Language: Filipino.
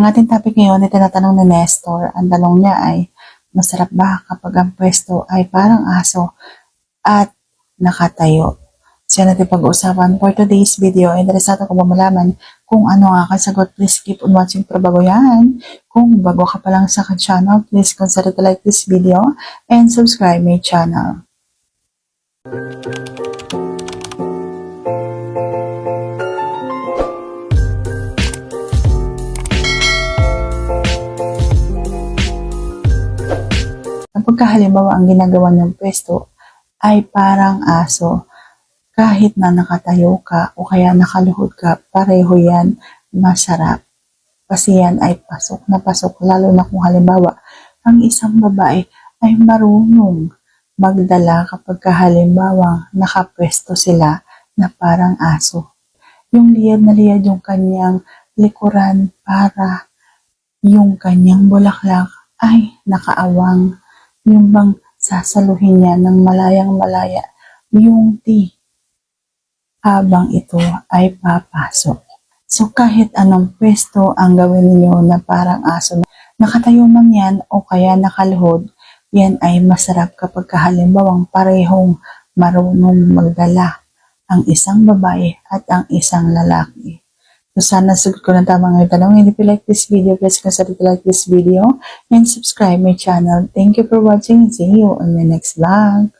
Ang ating topic ngayon ay tinatanong ni Nestor. Ang tanong niya ay, masarap ba kapag ang pwesto ay parang aso at nakatayo? Siya natin pag-uusapan for today's video. Interesado ko ba malaman kung ano ang aking sagot? Please keep on watching para bago yan. Kung bago ka pa lang sa channel, please consider to like this video and subscribe my channel. Kapag halimbawa ang ginagawa ng pwesto ay parang aso, kahit na nakatayo ka o kaya nakaluhod ka, pareho yan masarap. Kasi yan ay pasok na pasok, lalo na kung halimbawa ang isang babae ay marunong magdala kapag halimbawa nakapwesto sila na parang aso. Yung liyad na liyad yung kanyang likuran para yung kanyang bulaklak ay nakaawang yung bang sasaluhin niya ng malayang malaya yung tea habang ito ay papasok. So kahit anong pwesto ang gawin niyo na parang aso, nakatayo man yan o kaya nakaluhod, yan ay masarap kapag halimbawang parehong marunong magdala ang isang babae at ang isang lalaki. So sana sagot ko ng tama ngayon tanong. And if you like this video, please consider to like this video and subscribe my channel. Thank you for watching see you on my next vlog.